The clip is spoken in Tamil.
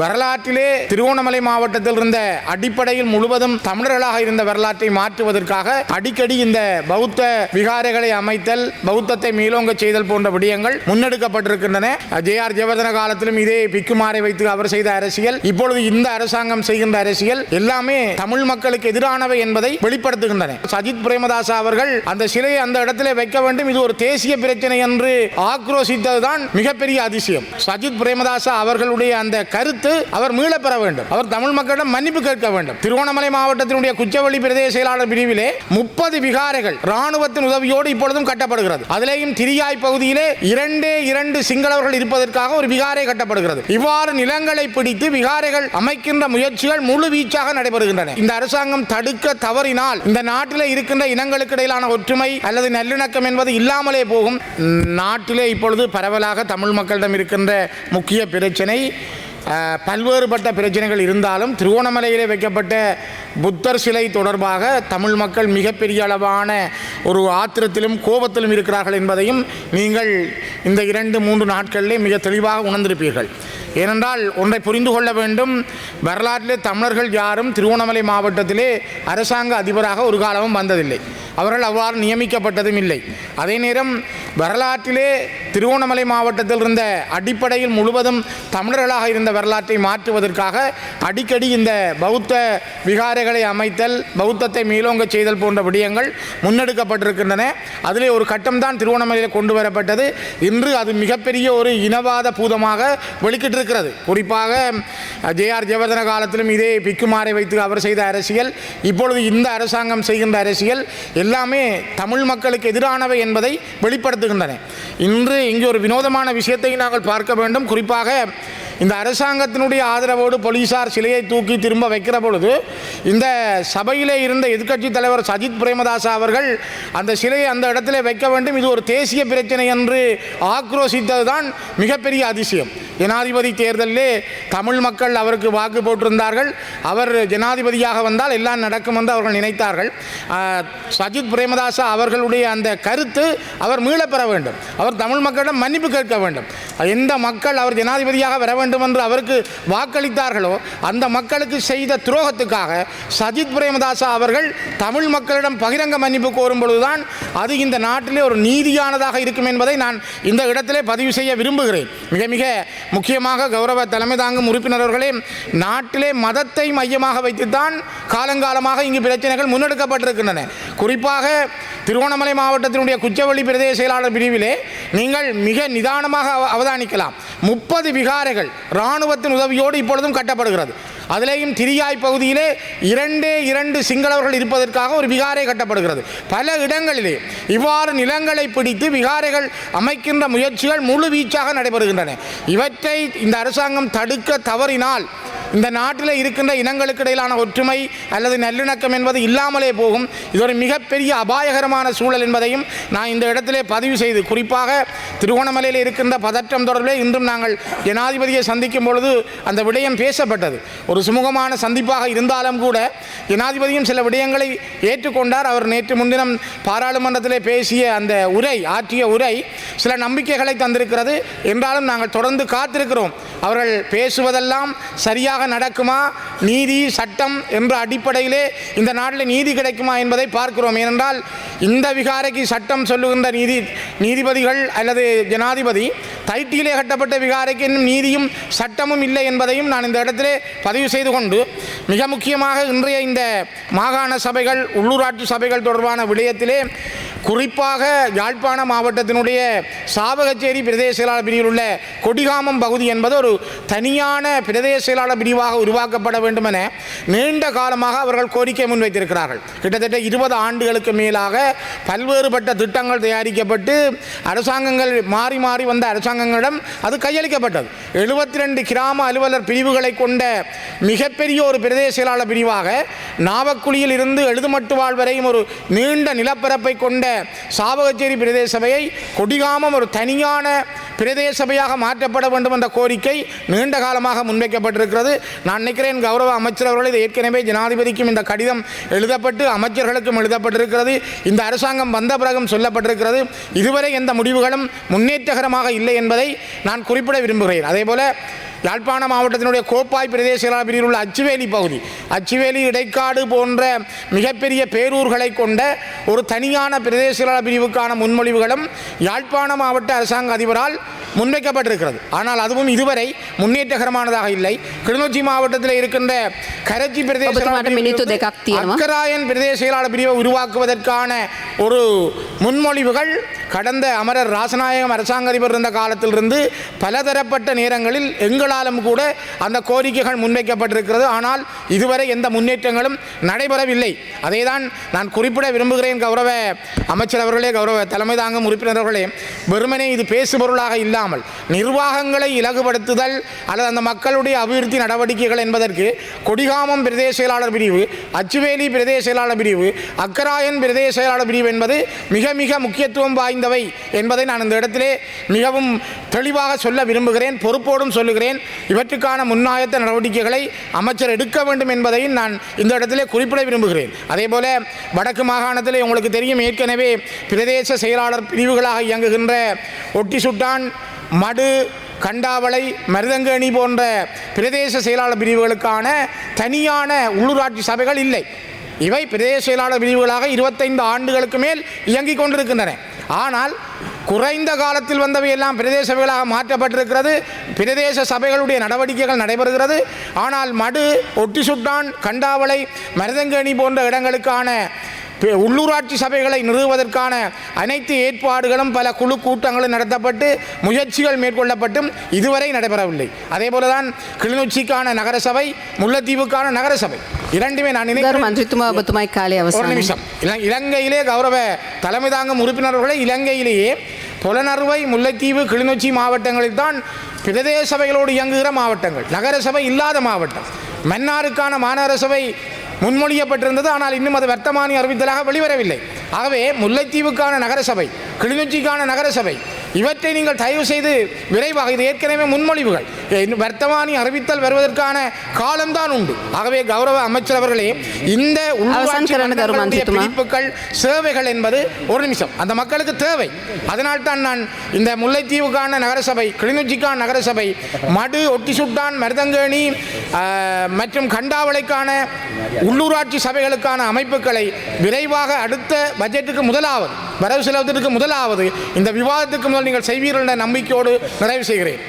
வரலாற்றிலே திருவோணமலை மாவட்டத்தில் இருந்த அடிப்படையில் முழுவதும் தமிழர்களாக இருந்த வரலாற்றை மாற்றுவதற்காக அடிக்கடி இந்த பௌத்த விகாரைகளை அமைத்தல் பௌத்தத்தை மீளோங்க செய்தல் போன்ற விடயங்கள் முன்னெடுக்கப்பட்டிருக்கின்றன. ஜே ஆர் ஜெயவர்தன காலத்திலும் இதே பிக்குமாரை வைத்து அவர் செய்த அரசியல் இப்பொழுது இந்த அரசாங்கம் செய்கின்ற அரசியல் எல்லாமே தமிழ் மக்களுக்கு எதிரானவை என்பதை வெளிப்படுத்துகின்றன. சஜித் பிரேமதாசா அவர்கள் அந்த சிலையை அந்த இடத்திலே வைக்க வேண்டும் இது ஒரு தேசிய பிரச்சனை என்று ஆக்ரோசித்ததுதான் மிகப்பெரிய அதிசயம். சஜித் பிரேமதாசா அவர்களுடைய அந்த கருத்து அவர் மீளப் பெற வேண்டும். அவர் தமிழ் மக்களிடம் மன்னிப்பு கேட்க வேண்டும். திருவண்ணாமலை மாவட்டத்தினுடைய குச்சவெளி பிரதேச செயலாளர் பிரிவிலே முப்பது விகாரைகள் ராணுவத்தின் உதவியோடு இப்பொழுதும் கட்டப்படுகிறது. அதிலேயும் திரியாய் பகுதியிலே இரண்டே இரண்டு சிங்களவர்கள் இருப்பதற்காக ஒரு விகாரை கட்டப்படுகிறது. இவ்வாறு நிலங்களை பிடித்து விகாரைகள் அமைக்கின்ற முயற்சிகள் முழு வீச்சாக நடைபெறுகின்றன. இந்த அரசாங்கம் தடுக்க தவறினால் இந்த நாட்டிலே இருக்கின்ற இனங்களுக்கு இடையிலான ஒற்றுமை அல்லது நல்லிணக்கம் என்பது இல்லாமலே போகும். நாட்டிலே இப்பொழுது பரவலாக தமிழ் மக்களிடம் இருக்கின்ற முக்கிய பிரச்சனை பல்வேறுபட்ட பிரச்சனைகள் இருந்தாலும் திருவோணமலையிலே வைக்கப்பட்ட புத்தர் சிலை தொடர்பாக தமிழ் மக்கள் மிகப்பெரிய அளவான ஒரு ஆத்திரத்திலும் கோபத்திலும் இருக்கிறார்கள் என்பதையும் நீங்கள் இந்த இரண்டு மூன்று நாட்களிலே மிக தெளிவாக உணர்ந்திருப்பீர்கள். ஏனென்றால் ஒன்றை புரிந்து கொள்ள வேண்டும். வரலாற்றிலே தமிழர்கள் யாரும் திருவோணமலை மாவட்டத்திலே அரசாங்க அதிபராக ஒரு காலமும் வந்ததில்லை. அவர்கள் அவ்வாறு நியமிக்கப்பட்டதும் இல்லை. அதே நேரம் வரலாற்றிலே திருவோணமலை மாவட்டத்தில் இருந்த அடிப்படையில் முழுவதும் தமிழர்களாக இருந்த வரலாற்றை மாற்றுவதற்காக அடிக்கடி இந்த பௌத்த விகாரைகளை அமைத்தல் பௌத்தத்தை மேலோங்க செய்தல் போன்ற விடயங்கள் முன்னெடுக்கப்பட்டிருக்கின்றன. அதிலே ஒரு கட்டம்தான் திருவோணமலையில் கொண்டு வரப்பட்டது இன்று அது மிகப்பெரிய ஒரு இனவாத பூதமாக வெளிக்கிட்டிருக்கிறது. குறிப்பாக ஜேஆர் ஜெயவர்தன காலத்திலும் இதே பிக்குமாரை வைத்து அவர் செய்த அரசியல் இப்பொழுது இந்த அரசாங்கம் செய்கின்ற அரசியல் எல்லாமே தமிழ் மக்களுக்கு எதிரானவை என்பதை வெளிப்படுத்துகின்றன. இன்று இங்கு ஒரு வினோதமான விஷயத்தை நாங்கள் பார்க்க வேண்டும். குறிப்பாக இந்த அரசாங்கத்தினுடைய ஆதரவோடு போலீசார் சிலையை தூக்கி திரும்ப வைக்கிற பொழுது இந்த சபையிலே இருந்த எதிர்க்கட்சி தலைவர் சஜித் பிரேமதாசா அவர்கள் அந்த சிலையை அந்த இடத்திலே வைக்க வேண்டும். இது ஒரு தேசிய பிரச்சனை என்று ஆக்ரோசித்ததுதான் மிகப்பெரிய அதிசயம். ஜனாதிபதி தேர்தலிலே தமிழ் மக்கள் அவருக்கு வாக்கு போட்டிருந்தார்கள். அவர் ஜனாதிபதியாக வந்தால் எல்லாம் நடக்கும் என்று அவர்கள் நினைத்தார்கள். சஜித் பிரேமதாசா அவர்களுடைய அந்த கருத்து அவர் மீளப் பெற வேண்டும். அவர் தமிழ் மக்களிடம் மன்னிப்பு கேட்க வேண்டும். எந்த மக்கள் அவர் ஜனாதிபதியாக வர வேண்டும் என்று அவருக்கு வாக்களித்தார்களோ அந்த மக்களுக்கு செய்த துரோகத்துக்காக சஜித் பிரேமதாசா அவர்கள் தமிழ் மக்களிடம் பகிரங்க மன்னிப்பு கோரும் பொழுதுதான் அது இந்த நாட்டிலே ஒரு நீதியானதாக இருக்கும் என்பதை நான் இந்த இடத்திலே பதிவு செய்ய விரும்புகிறேன். மிக மிக முக்கியமாக கௌரவ தலைமை தாங்கும் உறுப்பினர்களே நாட்டிலே மதத்தை மையமாக வைத்துத்தான் காலங்காலமாக இங்கு பிரச்சனைகள் முன்னெடுக்கப்பட்டிருக்கின்றன. குறிப்பாக திருவோணமலை மாவட்டத்தினுடைய குச்சவள்ளி பிரதேச செயலாளர் பிரிவிலே நீங்கள் மிக நிதானமாக அவ- அவதானிக்கலாம். முப்பது விகாரைகள் இராணுவத்தின் உதவியோடு இப்பொழுதும் கட்டப்படுகிறது. அதிலேயும் திரியாய் பகுதியிலே இரண்டே இரண்டு சிங்களவர்கள் இருப்பதற்காக ஒரு விகாரை கட்டப்படுகிறது. பல இடங்களிலே இவ்வாறு நிலங்களை பிடித்து விகாரைகள் அமைக்கின்ற முயற்சிகள் முழு வீச்சாக நடைபெறுகின்றன. இவற்றை இந்த அரசாங்கம் தடுக்க தவறினால் இந்த நாட்டில் இருக்கின்ற இனங்களுக்கு இடையிலான ஒற்றுமை அல்லது நல்லிணக்கம் என்பது இல்லாமலே போகும். இது ஒரு மிகப்பெரிய அபாயகரமான சூழல் என்பதையும் நான் இந்த இடத்திலே பதிவு செய்து குறிப்பாக திருகோணமலையில் இருக்கின்ற பதற்றம் தொடர்பிலே இன்றும் நாங்கள் ஜனாதிபதியை சந்திக்கும் பொழுது அந்த விடயம் பேசப்பட்டது. ஒரு சுமூகமான சந்திப்பாக இருந்தாலும் கூட ஜனாதிபதியும் சில விடயங்களை ஏற்றுக்கொண்டார். அவர் நேற்று முன்தினம் பாராளுமன்றத்திலே பேசிய அந்த உரை ஆற்றிய உரை சில நம்பிக்கைகளை தந்திருக்கிறது. என்றாலும் நாங்கள் தொடர்ந்து காத்திருக்கிறோம். அவர்கள் பேசுவதெல்லாம் சரியாக நடக்குமா? நீதி சட்டம் என்ற அடிப்படையிலே இந்த நாட்டில் நீதி கிடைக்குமா என்பதை பார்க்கிறோம். ஏனென்றால் இந்த விகாரைக்கு சட்டம் சொல்லுகின்ற நீதி நீதிபதிகள் அல்லது ஜனாதிபதி தைட்டியிலே கட்டப்பட்ட விகாரைக்கு இன்னும் நீதியும் சட்டமும் இல்லை என்பதையும் நான் இந்த இடத்திலே பதிவு செய்து கொண்டு மிக முக்கியமாக இன்றைய இந்த மாகாண சபைகள் உள்ளூராட்சி சபைகள் தொடர்பான விடயத்திலே குறிப்பாக யாழ்ப்பாண மாவட்டத்தினுடைய சாவகச்சேரி பிரதேச செயலாளர் பிரிவில் உள்ள கொடிகாமம் பகுதி என்பது ஒரு தனியான பிரதேச செயலாளர் பிரிவாக உருவாக்கப்பட வேண்டும் என நீண்ட காலமாக அவர்கள் கோரிக்கை முன்வைத்திருக்கிறார்கள். கிட்டத்தட்ட இருபது ஆண்டுகளுக்கு மேலாக பல்வேறுபட்ட திட்டங்கள் தயாரிக்கப்பட்டு அரசாங்கங்கள் மாறி மாறி வந்த அரசாங்கங்களிடம் அது கையளிக்கப்பட்டது. எழுபத்தி ரெண்டு கிராம அலுவலர் பிரிவுகளை கொண்ட மிகப்பெரிய ஒரு பிரதேச செயலாளர் பிரிவாக நாவக்குழியில் இருந்து எழுதுமட்டுவாழ் வரையும் ஒரு நீண்ட நிலப்பரப்பை கொண்ட சாவகச்சேரி பிரதேச சபையை கொடிகாமம் ஒரு தனியான பிரதேச சபையாக மாற்றப்பட வேண்டும் என்ற கோரிக்கை நீண்ட காலமாக முன்வைக்கப்பட்டிருக்கிறது. நான் நினைக்கிறேன் கௌரவ அமைச்சர் அவர்கள் இது ஏற்கனவே ஜனாதிபதிக்கும் இந்த கடிதம் எழுதப்பட்டு அமைச்சர்களுக்கும் எழுதப்பட்டிருக்கிறது. இந்த அரசாங்கம் வந்த பிறகும் சொல்லப்பட்டிருக்கிறது. இதுவரை எந்த முடிவுகளும் முன்னேற்றகரமாக இல்லை என்பதை நான் குறிப்பிட விரும்புகிறேன். அதேபோல யாழ்ப்பாண மாவட்டத்தினுடைய கோப்பாய் பிரதேச பிரிவில் உள்ள அச்சுவேலி பகுதி அச்சுவேலி இடைக்காடு போன்ற மிகப்பெரிய பேரூர்களை கொண்ட ஒரு தனியான பிரதேச பிரிவுக்கான முன்மொழிவுகளும் யாழ்ப்பாண மாவட்ட அரசாங்க அதிபரால் முன்வைக்கப்பட்டிருக்கிறது. ஆனால் அதுவும் இதுவரை முன்னேற்றகரமானதாக இல்லை. கிளிநொச்சி மாவட்டத்தில் இருக்கின்ற கரச்சி பிரதேச அக்கராயன் பிரதேச செயலாளர் பிரிவை உருவாக்குவதற்கான ஒரு முன்மொழிவுகள் கடந்த அமரர் ராசநாயகம் அரசாங்க அதிபர் இருந்த காலத்திலிருந்து பலதரப்பட்ட நேரங்களில் எங்களாலும் கூட அந்த கோரிக்கைகள் முன்வைக்கப்பட்டிருக்கிறது. ஆனால் இதுவரை எந்த முன்னேற்றங்களும் நடைபெறவில்லை. அதை தான் நான் குறிப்பிட விரும்புகிறேன் கௌரவ அமைச்சர் அவர்களே கௌரவ தலைமை தாங்கும் உறுப்பினர்களே. வெறுமனே இது பேசுபொருளாக இல்லை இல்லாமல் நிர்வாகங்களை இலகுபடுத்துதல் அல்லது அந்த மக்களுடைய அபிவிருத்தி நடவடிக்கைகள் என்பதற்கு கொடிகாமம் பிரதேச செயலாளர் பிரிவு அச்சுவேலி பிரதேச செயலாளர் பிரிவு அக்கராயன் பிரதேச செயலாளர் பிரிவு என்பது மிக மிக முக்கியத்துவம் வாய்ந்தவை என்பதை நான் இந்த இடத்திலே மிகவும் தெளிவாக சொல்ல விரும்புகிறேன் பொறுப்போடும் சொல்லுகிறேன். இவற்றுக்கான முன்னாயத்த நடவடிக்கைகளை அமைச்சர் எடுக்க வேண்டும் என்பதையும் நான் இந்த இடத்திலே குறிப்பிட விரும்புகிறேன். அதே போல வடக்கு மாகாணத்தில் உங்களுக்கு தெரியும் ஏற்கனவே பிரதேச செயலாளர் பிரிவுகளாக இயங்குகின்ற ஒட்டி சுட்டான் மடு கண்டாவளை மருதங்கேணி போன்ற பிரதேச செயலாளர் பிரிவுகளுக்கான தனியான உள்ளூராட்சி சபைகள் இல்லை. இவை பிரதேச செயலாளர் பிரிவுகளாக இருபத்தைந்து ஆண்டுகளுக்கு மேல் இயங்கிக் கொண்டிருக்கின்றன. ஆனால் குறைந்த காலத்தில் வந்தவை எல்லாம் பிரதேச சபைகளாக மாற்றப்பட்டிருக்கிறது. பிரதேச சபைகளுடைய நடவடிக்கைகள் நடைபெறுகிறது. ஆனால் மடு ஒட்டி சுட்டான் கண்டாவளை மருதங்கேணி போன்ற இடங்களுக்கான உள்ளூராட்சி சபைகளை நிறுவுவதற்கான அனைத்து ஏற்பாடுகளும் பல குழு கூட்டங்களும் நடத்தப்பட்டு முயற்சிகள் மேற்கொள்ளப்பட்டும் இதுவரை நடைபெறவில்லை. அதே போலதான் கிளிநொச்சிக்கான நகரசபை முல்லைத்தீவுக்கான நகரசபை. இரண்டுமே நான் நினைக்கிறேன் ஒரு நிமிஷம். இலங்கையிலே கௌரவ தலைமை தாங்கும் உறுப்பினர்களை இலங்கையிலேயே புலனறுவை முல்லைத்தீவு கிளிநொச்சி மாவட்டங்களில் தான் பிரதேச சபைகளோடு இயங்குகிற மாவட்டங்கள். நகரசபை இல்லாத மாவட்டம். மன்னாருக்கான மாநகரசபை முன்மொழியப்பட்டிருந்தது ஆனால் இன்னும் அது வர்த்தமானி அறிவித்தலாக வெளிவரவில்லை. ஆகவே முல்லைத்தீவுக்கான நகரசபை கிளிநொச்சிக்கான நகரசபை இவற்றை நீங்கள் தயவு செய்து விரைவாக இது ஏற்கனவே முன்மொழிவுகள். வர்த்தமானி அறிவித்தல் வருவதற்கான காலம்தான் உண்டு. ஆகவே கௌரவ அமைச்சர் அவர்களே இந்த. பிடிப்புகள் சேவைகள் என்பது ஒரு நிமிஷம். அந்த மக்களுக்கு தேவை. அதனால் தான் நான் இந்த முல்லைத்தீவுக்கான நகரசபை கிளிநொச்சிக்கான நகரசபை மடு ஒட்டிசுட்டான் மருதங்கேணி ஆஹ், மற்றும் கண்டாவளைக்கான உள்ளூராட்சி சபைகளுக்கான அமைப்புகளை விரைவாக அடுத்த பட்ஜெட்டுக்கு முதலாவது வரவு செலவுக்கு முதலாவது இந்த விவாதத்துக்கு முதல் நீங்கள் செய்வீர்கள் என்ற நம்பிக்கையோடு நிறைவு செய்கிறேன்.